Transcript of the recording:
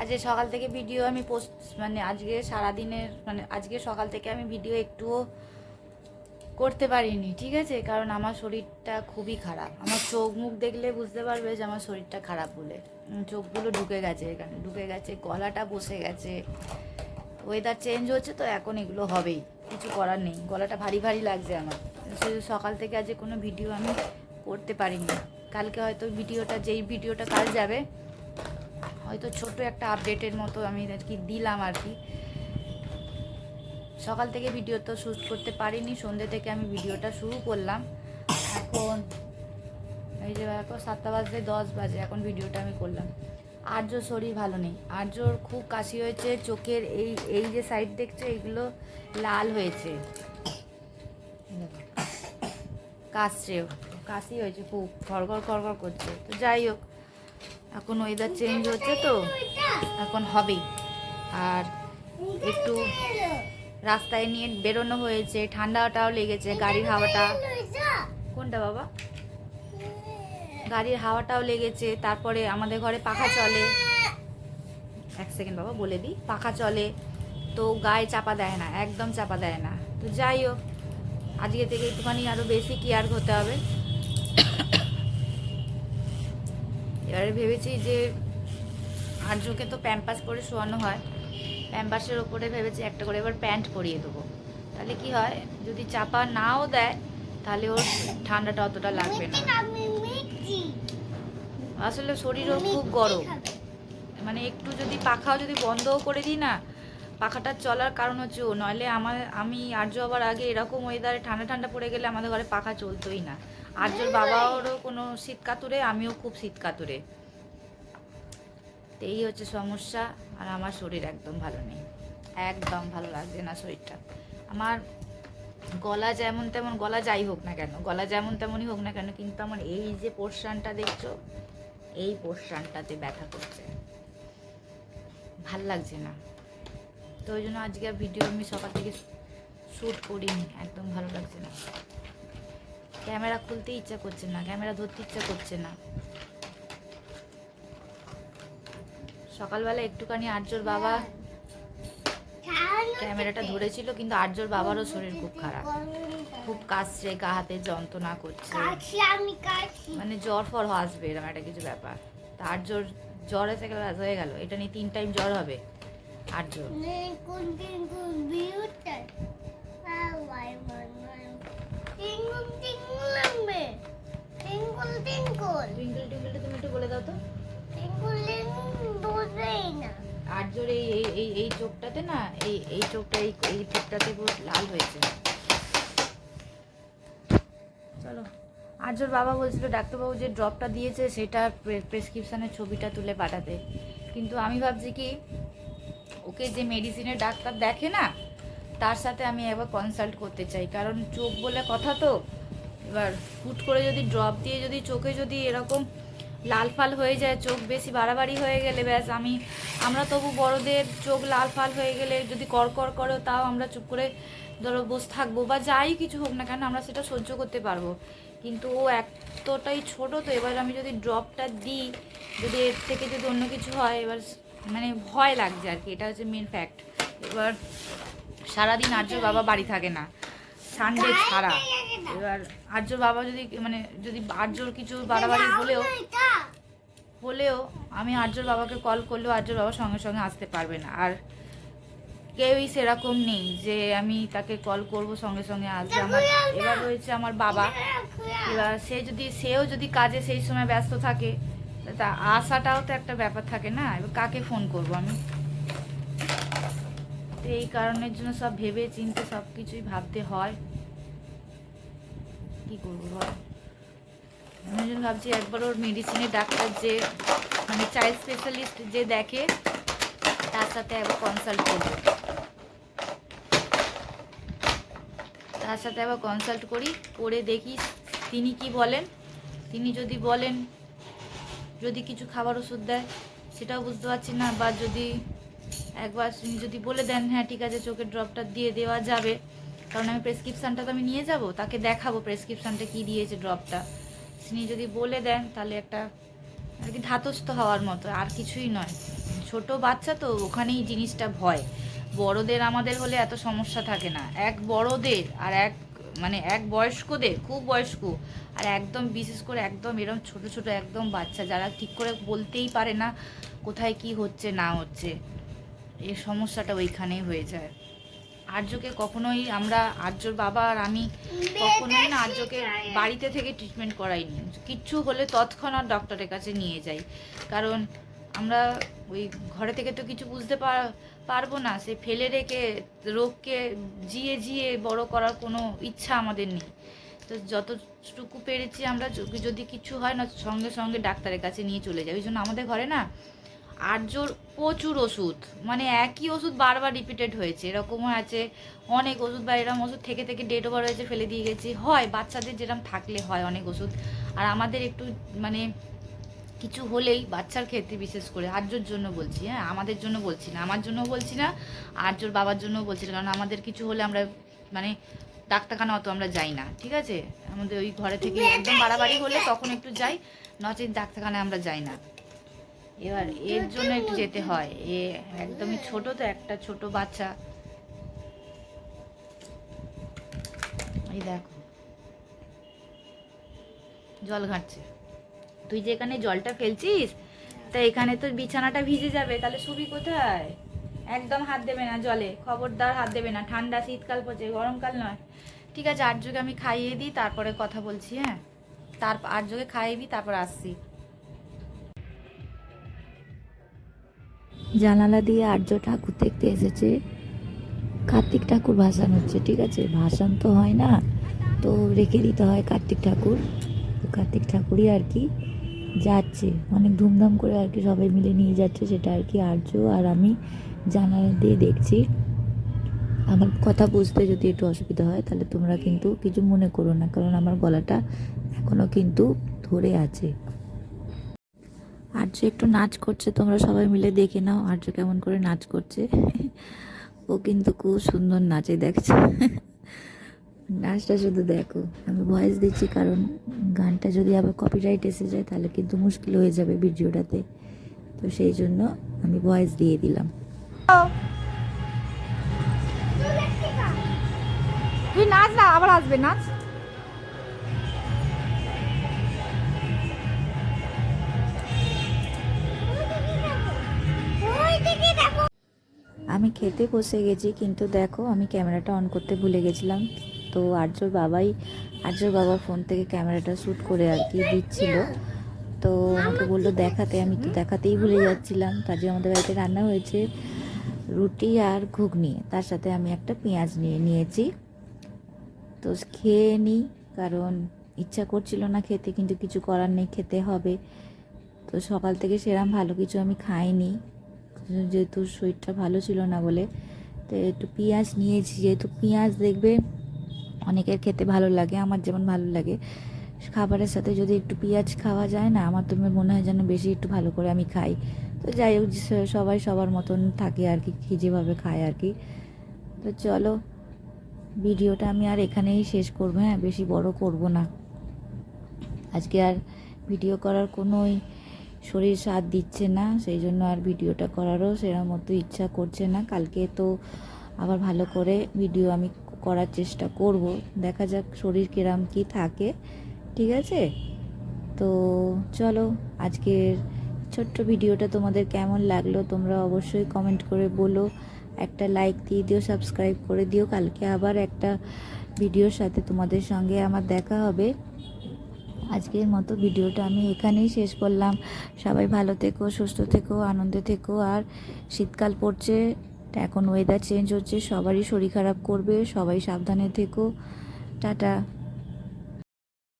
আজকে সকাল থেকে ভিডিও আমি পোস্ট মানে আজকে সারাদিনের মানে আজকে সকাল থেকে আমি ভিডিও একটুও করতে পারিনি, ঠিক আছে? কারণ আমার শরীরটা খুবই খারাপ। আমার চোখ মুখ দেখলে বুঝতে পারবে যে আমার শরীরটা খারাপ বলে। চোখগুলো ঢুকে গেছে এখানে। ঢুকে গেছে, গলাটা বসে গেছে। ওয়েদার চেঞ্জ হচ্ছে তো এখন এগুলো হবেই। কিছু করার নেই। গলাটা ভারী ভারী লাগছে আমার। সকাল থেকে আজকে কোনো ভিডিও আমি করতে পারিনি। কালকে হয়তো ভিডিওটা যেই ভিডিওটা কাল যাবে হয়তো ছোট একটা আপডেটের মতো আমি আর কি দিলাম আর কি। সকাল থেকে ভিডিও তো শ্যুট করতে পারিনি সন্ধ্যে থেকে আমি ভিডিওটা শুরু করলাম। এখন এই যে এখন সাতটা বাজতে দশ বাজে, এখন ভিডিওটা আমি করলাম। আর্য শরীর ভালো নেই। আর্যর খুব কাশি হয়েছে, চোখের এই এই যে সাইড দেখছে এইগুলো লাল হয়েছে। কাশছে কাশি হয়েছে খুব ঘরঘর ঘরঘর করছে। তো যাই হোক এখন ওয়েদার চেঞ্জ হচ্ছে তো, এখন হবেই। আর একটু রাস্তায় নিয়ে বেরোনো হয়েছে, ঠান্ডাটাও লেগেছে, গাড়ির হাওয়াটা। কোনটা বাবা? গাড়ির হাওয়াটাও লেগেছে, তারপরে আমাদের ঘরে পাখা চলে। এক সেকেন্ড বাবা, বলে দিই, পাখা চলে, তো গায়ে চাপা দেয় না, একদম চাপা দেয় না। তো যাই হোক, আজকে থেকে একটুখানি আরও বেশি কেয়ার হতে হবে। এবারে ভেবেছি যে আর্যকে তো প্যাম্পাস পরে শোয়ানো হয়। প্যাম্পাসের ওপরে ভেবেছি একটা করে এবার প্যান্ট পরিয়ে দেবো। তাহলে কি হয়, যদি চাপা নাও দেয়, তাহলে ওর ঠান্ডাটা অতটা লাগবে না। আসলে শরীরও খুব গরম। মানে একটু যদি পাখাও যদি বন্ধও করে দিই না, পাখাটা চলার কারণ হচ্ছে ও। নইলে আমার, আমি আর্য আবার আগে এরকম ওয়েদারে ঠান্ডা ঠান্ডা পড়ে গেলে আমাদের ঘরে পাখা চলতোই না। আর্যর বাবারও কোনো শীত কাতুরে, আমিও খুব শীত কাতুরে। এই হচ্ছে সমস্যা, আর আমার শরীর একদম ভালো নেই। একদম ভালো লাগছে না শরীরটা। আমার গলা যেমন তেমন, গলা যাই হোক না কেন, গলা যেমন তেমনই হোক না কেন, কিন্তু আমার এই যে পোর্শনটা দেখছ, এই পোর্শনটাতে ব্যথা করছে। ভালো লাগছে না। তো ওই জন্য আজকে ভিডিও আমি সকাল থেকে শ্যুট করিনি, একদম ভালো লাগছে না। ক্যামেরা খুলতে ইচ্ছা করছে না ক্যামেরা ধরতে ইচ্ছা করছে না। সকালবেলা একটুখানি আর্যর বাবা ক্যামেরাটা ধরেছিল কিন্তু আর্যর বাবারও শরীর খুব খারাপ। খুব কাশছে গা হাতে যন্ত্রণা করছে। মানে জ্বর ফর আসবে এরকম একটা কিছু ব্যাপার। তা আর্যর জ্বর এসে গেল হয়ে গেল। এটা নিয়ে তিন টাইম জ্বর হবে আর্যর। তুমি একটু বলে দাও তো। আর্যর এই এই এই এই চোখটাতে না এই এই চোখটা এই এই চোখটাতে পুরো লাল হয়েছে। চলো। আর্যর বাবা বলছিল ডাক্তারবাবু যে ড্রপটা দিয়েছে সেটা প্রেসক্রিপশনের ছবিটা তুলে পাঠাতে। কিন্তু আমি ভাবছি কি ওকে যে মেডিসিনের ডাক্তার দেখে না তার সাথে আমি একবার কনসাল্ট করতে চাই। কারণ চোখ বলে কথা তো। এবার হুট করে যদি ড্রপ দিয়ে যদি চোখে যদি এরকম লাল ফাল হয়ে যায়, চোখ বেশি বাড়াবাড়ি হয়ে গেলে ব্যাস আমি, আমরা তবু বড়দের চোখ লাল ফাল হয়ে গেলে যদি কর করে তাও আমরা চুপ করে ধরো বসে থাকব বা যাই কিছু হোক না কেন আমরা সেটা সহ্য করতে পারব। কিন্তু ও এতটাই ছোট তো এবার আমি যদি ড্রপটা দিই, যদি এর থেকে যদি অন্য কিছু হয়, এবার মানে ভয় লাগছে আর কি, এটা হচ্ছে মেন ফ্যাক্ট এবার সারাদিন আর্যর বাবা বাড়ি থাকে না সানডে ছাড়া। এবার আর্যর বাবা যদি মানে যদি আর্যর কিছু বাড়াবাড়ি হলেও হলেও আমি আর্যর বাবাকে কল করলেও আর্যর বাবা সঙ্গে সঙ্গে আসতে পারবে না। আর কেউই সেরকম নেই যে আমি তাকে কল করব সঙ্গে সঙ্গে আসবে। আমার এবার রয়েছে আমার বাবা। এবার সে যদি সেও যদি কাজে সেই সময় ব্যস্ত থাকে তা আসাটাও তো একটা ব্যাপার থাকে না। এবার কাকে ফোন করব আমি? তো এই কারণের জন্য সব ভেবে চিন্তে সব কিছুই ভাবতে হয়। কি করব বল? আমি ভাবছি একবার ওর মেডিসিনের ডাক্তার যে মানে চাইল্ড স্পেশালিস্ট যে দেখে, তার সাথে একবার কনসাল্ট করব। তার সাথে আবার কনসাল্ট করি, করে দেখি তিনি কি বলেন। তিনি যদি বলেন, যদি কিছু খাবার ওষুধ দেয়, সেটাও বুঝতে পারছি না। বা যদি একবার তিনি যদি বলে দেন হ্যাঁ ঠিক আছে, চোখের ড্রপটা দিয়ে দেওয়া যাবে। কারণ আমি প্রেসক্রিপশানটা তো আমি নিয়ে যাব, তাকে দেখাবো প্রেসক্রিপশানটা কি দিয়েছে ড্রপটা তিনি যদি বলে দেন, তাহলে একটা আর কি ধাতস্থ হওয়ার মতো, আর কিছুই নয়। ছোট বাচ্চা তো, ওখানেই জিনিসটা ভয়। বড়দের আমাদের হলে এত সমস্যা থাকে না। এক বড়দের আর এক মানে এক বয়স্কদের, খুব বয়স্ক, আর একদম বিশেষ করে একদম এরকম ছোট ছোট একদম বাচ্চা, যারা ঠিক করে বলতেই পারে না কোথায় কি হচ্ছে, না হচ্ছে, এ সমস্যাটা ওইখানেই হয়ে যায়। আর্যকে কখনোই আমরা আর্যর বাবা আর আমি কখনোই না আর্যকে বাড়িতে থেকে ট্রিটমেন্ট করাইনি। কিচ্ছু হলে তৎক্ষণাৎ ডক্টরের কাছে নিয়ে যাই। কারণ আমরা ওই ঘরে থেকে তো কিছু বুঝতে পারব না। সে ফেলে রেখে রোগকে জিয়ে জিয়ে বড় করার কোনো ইচ্ছা আমাদের নেই। তো যতটুকু পেরেছি আমরা যদি কিছু হয় না সঙ্গে সঙ্গে ডাক্তারের কাছে নিয়ে চলে যাই। ওই জন্য আমাদের ঘরে না আর্যর প্রচুর ওষুধ। মানে একই ওষুধ বারবার রিপিটেড হয়েছে। এরকমও আছে অনেক ওষুধ বা এরকম ওষুধ থেকে থেকে ডেট ওভার হয়েছে ফেলে দিয়ে গেছি। হয় বাচ্চাদের যেরকম থাকলে হয় অনেক ওষুধ। আর আমাদের একটু মানে কিছু হলেই বাচ্চার ক্ষেত্রে বিশেষ করে আর্যর জন্য বলছি হ্যাঁ? আমাদের জন্য বলছি না। আমার জন্য বলছি না আর্যর বাবার জন্য বলছি না। কারণ আমাদের কিছু হলে আমরা মানে ডাক্তারখানা অত আমরা যাই না ঠিক আছে? আমাদের ওই ঘরে থেকে একদম বাড়াবাড়ি হলে তখন একটু যাই নচেত ডাক্তারখানায় আমরা যাই না। এবার এর জন্য একটু যেতে হয়। এ একদমই ছোট তো একটা ছোট বাচ্চা। এই দেখো। জল ঘাটছে। তুই যেখানে জলটা ফেলছিস তা এখানে তো বিছানাটা ভিজে যাবে তাহলে শুবি কোথায়? একদম হাত দেবে না জলে। খবরদার হাত দেবে না। ঠান্ডা শীতকাল পড়ছে গরমকাল নয়। ঠিক আছে আর্যকে আমি খাইয়ে দিই তারপরে কথা বলছি হ্যাঁ? তার আর্যকে খাইয়ে দিই তারপর আসছি। জানালা দিয়ে আর্য ঠাকুর দেখতে এসেছে। কার্তিক ঠাকুর ভাসান হচ্ছে, ঠিক আছে? ভাসান তো হয় না, তো রেখে দিতে হয় কার্তিক ঠাকুর। তো কার্তিক ঠাকুরই আর কি যাচ্ছে। অনেক ধুমধাম করে আর কি সবাই মিলে নিয়ে যাচ্ছে, সেটা আর কি আর্য আর আমি জানালা দিয়ে দেখছি। আমার কথা বুঝতে যদি একটু অসুবিধা হয়, তাহলে তোমরা কিন্তু কিছু মনে করো না, কারণ আমার গলাটা এখনও কিন্তু ধরে আছে। আর্য একটু নাচ করছে, তোমরা সবাই মিলে দেখে নাও আর্য কেমন করে নাচ করছে। ও কিন্তু খুব সুন্দর নাচে, দেখছে? নাচটা শুধু দেখো, আমি ভয়েস দিচ্ছি কারণ গানটা যদি আবার কপিরাইট এসে যায়, তাহলে কিন্তু মুশকিল হয়ে যাবে ভিডিওটাতে। তো সেই জন্য আমি ভয়েস দিয়ে দিলাম। তুই নাচ না, আবার আসবে, নাচ। খেতে বসে গেছি, কিন্তু দেখো আমি ক্যামেরাটা অন করতে ভুলে গেছিলাম। তো আর্যর বাবাই, আর্যর বাবার ফোন থেকে ক্যামেরাটা শ্যুট করে আর কি দিচ্ছিল। তো আমাকে বলল দেখাতে, আমি তো দেখাতেই ভুলে যাচ্ছিলাম। জন্য আমাদের বাড়িতে রান্না হয়েছে রুটি আর ঘুগনি। তার সাথে আমি একটা পেঁয়াজ নিয়ে নিয়েছি। তো খেয়ে নিই, কারণ ইচ্ছা করছিল না খেতে, কিন্তু কিছু করার নেই, খেতে হবে। তো সকাল থেকে সেরম ভালো কিছু আমি খাইনি। যেহেতু শরীরটা ভালো ছিল না বলে, তো একটু পেঁয়াজ নিয়েছি। যেহেতু পেঁয়াজ দেখবে অনেকের খেতে ভালো লাগে, আমার যেমন ভালো লাগে। খাবারের সাথে যদি একটু পেঁয়াজ খাওয়া যায় না, আমার তো মনে হয় যেন বেশি একটু ভালো করে আমি খাই। তো যাই হোক সবাই সবার মতন থাকে আর কি যেভাবে খায় আর কি। তো চলো, ভিডিওটা আমি আর এখানেই শেষ করব হ্যাঁ বেশি বড় করব না। আজকে আর ভিডিও করার কোনোই শরীর সাথ দিচ্ছে না, সেই জন্য আর ভিডিওটা করারও সেরকম মতো ইচ্ছা করছে না। কালকে তো আবার ভালো করে ভিডিও আমি করার চেষ্টা করব। দেখা যাক শরীর কিরাম কি থাকে, ঠিক আছে? তো চলো, আজকের ছোট্ট ভিডিওটা তোমাদের কেমন লাগল তোমরা অবশ্যই কমেন্ট করে বলো। একটা লাইক দিয়ে দিও সাবস্ক্রাইব করে দিও। কালকে আবার একটা ভিডিওর সাথে তোমাদের সঙ্গে আমার দেখা হবে। আজকের মতো ভিডিওটা আমি এখানেই শেষ করলাম। সবাই ভালো থেকো, সুস্থ থেকো, আনন্দে থেকো। আর শীতকাল পড়ছে, এখন ওয়েদার চেঞ্জ হচ্ছে, সবারই শরীর খারাপ করবে, সবাই সাবধানে থেকো। টাটা।